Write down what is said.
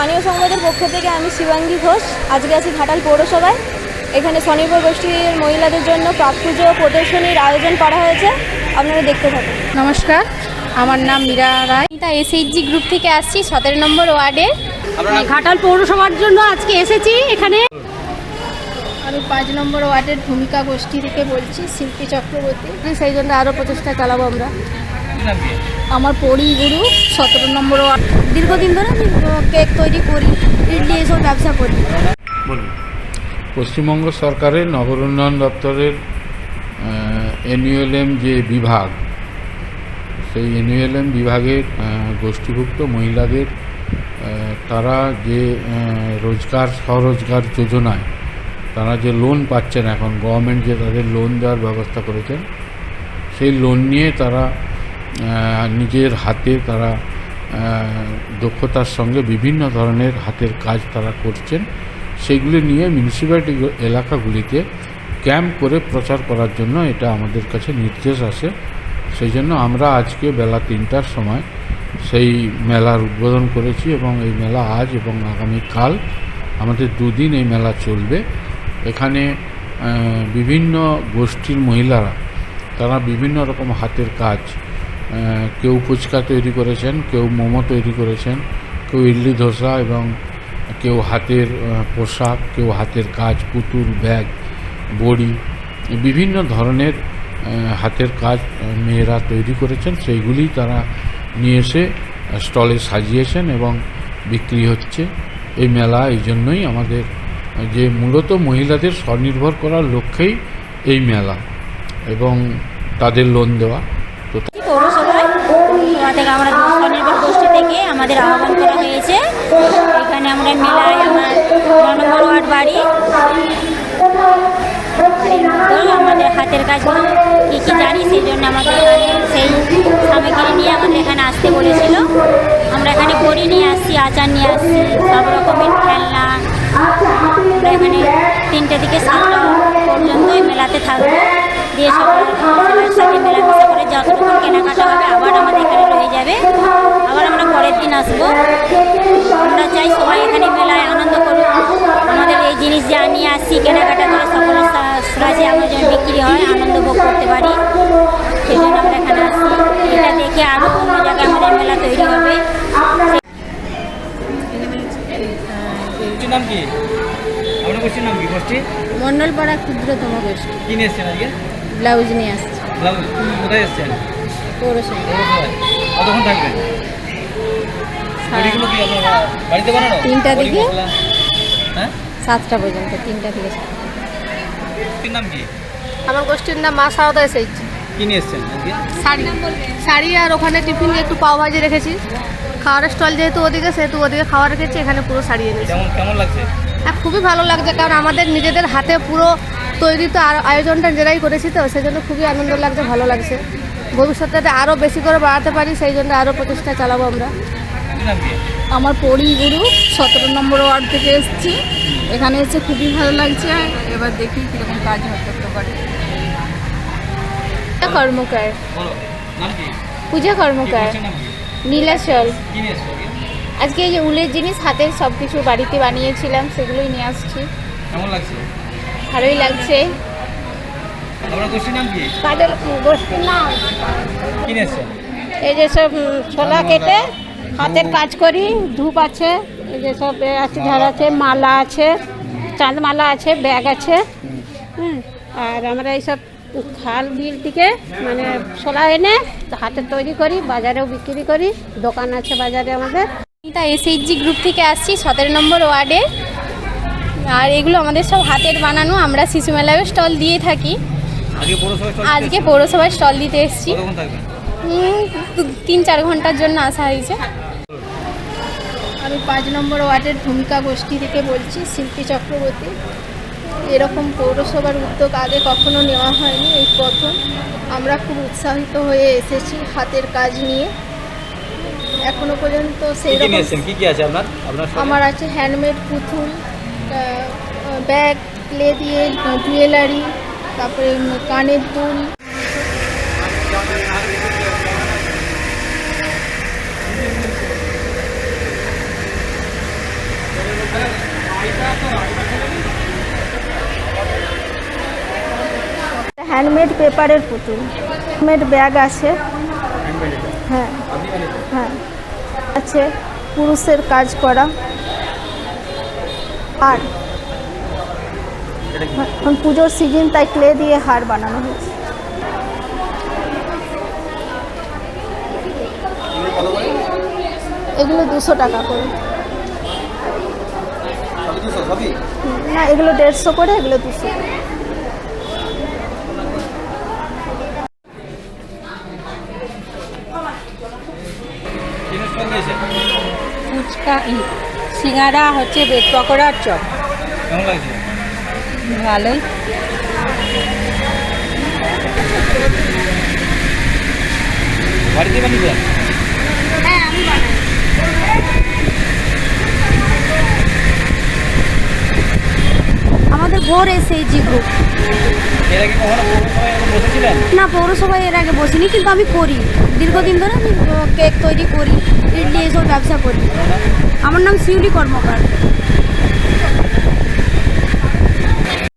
স্থানীয় সংবাদের পক্ষ থেকে আমি শিবাঙ্গী ঘোষ। আজকে আছি ঘাটাল পৌরসভায়। এখানে স্বনির্ভর গোষ্ঠীর মহিলাদের জন্য প্রাক পুজো প্রদর্শনীর আয়োজন করা হয়েছে। আপনারা দেখতে থাকুন। নমস্কার আমার নাম মীরা রায়। তা এসএইচজি গ্রুপ থেকে আসছি সতেরো নম্বর ওয়ার্ডে। ঘাটাল পৌরসভার জন্য আজকে এসেছি এখানে। আমি পাঁচ নম্বর ওয়ার্ডের ভূমিকা গোষ্ঠী থেকে বলছি শিল্পী চক্রবর্তী। সেই জন্য আরও প্রচেষ্টা চালাবো আমরা। আমার পড়ি গুরু সতেরো নম্বর দীর্ঘদিন ধরে আমি কেক তৈরি করি ইডলি এসব ব্যবসা করি। পশ্চিমবঙ্গ সরকারের নগর উন্নয়ন দপ্তরের এনইউএলএম যে বিভাগ সেই এনইউএলএম বিভাগের গোষ্ঠীভুক্ত মহিলাদের তারা যে রোজগার স্বরোজগার যোজনায় তারা যে লোন পাচ্ছেন এখন গভর্নমেন্ট যে তাদের লোন দেওয়ার ব্যবস্থা করেছেন সেই লোন নিয়ে তারা নিজের হাতে তারা দক্ষতার সঙ্গে বিভিন্ন ধরনের হাতের কাজ তারা করছেন। সেগুলি নিয়ে মিউনিসিপ্যালিটি এলাকাগুলিতে ক্যাম্প করে প্রচার করার জন্য এটা আমাদের কাছে নির্দেশ আসে। সেই জন্য আমরা আজকে বেলা তিনটার সময় সেই মেলার উদ্বোধন করেছি এবং এই মেলা আজ এবং আগামীকাল আমাদের দুদিন এই মেলা চলবে। এখানে বিভিন্ন গোষ্ঠীর মহিলারা, তারা বিভিন্ন রকম হাতের কাজ কেউ ফুচকা তৈরি করেছেন, কেউ মোমো তৈরি করেছেন, কেউ ইডলি ধোসা এবং কেউ হাতের পোশাক, কেউ হাতের কাজ, পুতুল, ব্যাগ, বড়ি, বিভিন্ন ধরনের হাতের কাজ মেয়েরা তৈরি করেছেন। সেইগুলি তারা নিয়ে এসে স্টলে সাজিয়েছেন এবং বিক্রি হচ্ছে এই মেলা। এই জন্যই আমাদের, যে মূলত মহিলাদের স্বনির্ভর করার লক্ষ্যেই এই মেলা এবং তাদের লোন দেওয়া। পৌরসভায়। পৌরসভা থেকে আমরা স্বনির্ভর গোষ্ঠী থেকে আমাদের আহ্বান করা হয়েছে। এখানে আমরা মেলায় আমার নম্বর বাড়ি। তো আমাদের হাতের কাজগুলো কী কী জানি, সেই জন্য আমাদের সেই সামগ্রী নিয়ে আমাদের এখানে আসতে বলেছিল। আমরা এখানে বড়ি নিয়ে আসছি, আচার নিয়ে আসছি, সব রকমের খেলনা। আমরা এখানে তিনটে থেকে সাতটা পর্যন্ত মেলাতে থাকব। দিয়ে সবার সবার সাথে মেলামেশা করে যতটুকু কেনাকাটা হবে আবার আমাদের এখানে রয়ে যাবে আবার আমরা পরের দিন আসব। আমরা চাই সবাই এখানে মেলায় আনন্দ করুক। আমাদের এই জিনিস যা নিয়ে আসছি কেনাকাটা করে সকলের সা- সাহায্যে আমরা যেন বিক্রি হয় আনন্দ ভোগ করতে পারি। সেই জন্য আমরা এখানে আসছি। এটা দেখে আরও অন্য জায়গায় আমাদের মেলা তৈরি হবে। গোষ্ঠীর নাম কি? আপনার গোষ্ঠীর নাম কি? গোষ্ঠী মণ্ডলপাড়া ক্ষুদ্রতম গোষ্ঠী। কি নিয়ে এসছেন আজকে? ব্লাউজ নিয়ে আসছি। ব্লাউজ। কোথায় এসছেন? পৌরসভায়। কতক্ষণ থাকবেন? তিনটা বড়ি দিকে। হ্যাঁ? সাতটা পর্যন্ত তিনটা থেকে নাম কি? আমার গোষ্ঠীর নাম মা সারদা এসেছি কি নিয়ে এসছেন শাড়ি। শাড়ি আর ওখানে টিফিন একটু পাও ভাজি রেখেছি। খাওয়ার স্টল যেহেতু ওদিকে সেহেতু ওদিকে খাওয়া রেখেছি এখানে পুরো শাড়ি এনেছি। কেমন লাগছে? হ্যাঁ খুবই ভালো লাগছে কারণ আমাদের নিজেদের হাতে পুরো তৈরি তো আর আয়োজনটা নিজেরাই করেছি তো সেই জন্য খুবই আনন্দ লাগছে ভালো লাগছে। ভবিষ্যতে যাতে আরও বেশি করে বাড়াতে পারি সেই জন্য আরও প্রচেষ্টা চালাবো আমরা। আমার পড়ি গুরু সতেরো নম্বর ওয়ার্ড থেকে এসেছি। এখানে এসে খুবই ভালো লাগছে এবার দেখি কীরকম কাজ হতে পারে। কর্মকার। বলো নাম কি? পূজা কর্মকার। নীলাচল। আজকে? এই যে উলের জিনিস হাতের সব কিছু বাড়িতে বানিয়েছিলাম সেগুলোই নিয়ে আসছি। কেমন লাগছে? ভালোই লাগছে। আপনার গোষ্ঠীর নাম কি? তাদের গোষ্ঠীর নাম। কি এই যে সব ছোলা কেটে হাতের কাজ করি ধূপ আছে যেসব যে সব আছে ঝাড় আছে মালা আছে চাঁদমালা আছে ব্যাগ আছে আর আমরা এইসব খাল বিল থেকে মানে সোলা এনে হাতে তৈরি করি বাজারেও বিক্রি করি দোকান আছে বাজারে আমাদের। তা এসএইচজি গ্রুপ থেকে আসছি সতেরো নম্বর ওয়ার্ডে। আর এগুলো আমাদের সব হাতের বানানো আমরা শিশু মেলায় স্টল দিয়ে থাকি। আজকে পৌরসভায় স্টল দিতে এসেছি। তিন চার ঘণ্টার জন্য আসা হয়েছে। আমি পাঁচ নম্বর ওয়ার্ডের ভূমিকা গোষ্ঠী থেকে বলছি শিল্পী চক্রবর্তী। এরকম পৌরসভার উদ্যোগ আগে কখনো নেওয়া হয়নি এই প্রথম। আমরা খুব উৎসাহিত হয়ে এসেছি হাতের কাজ নিয়ে। এখনও পর্যন্ত সেই কি রকম কি কি আছে আপনার? আপনার আমার আছে হ্যান্ডমেড পুতুল ব্যাগ ক্লে দিয়ে জুয়েলারি তারপরে কানের দুল। হ্যান্ডমেড পেপারের পুতুল। হ্যান্ডমেড ব্যাগ আছে। হ্যাঁ হ্যাঁ। আছে পুরুষের কাজ করা। আর এখন পুজোর সিজন তাই ক্লে দিয়ে হার বানানো হয়েছে। এগুলো দুশো টাকা করে। না এগুলো দেড়শো করে এগুলো দুশো। করে ফুচকা ই- সিঙ্গারা হচ্ছে বেড পকোড়ার চপ। ভালোই। বানিয়েছেন আমাদের ভোর এসএইচজি গ্রুপ এর আগে কখনো বসেছিলেন? না, পৌরসভায় এর আগে বসিনি, কিন্তু আমি করি। দীর্ঘদিন ধরে আমি কেক তৈরি করি, ইডলি এসব ব্যবসা করি। আমার নাম শিউলি কর্মকার।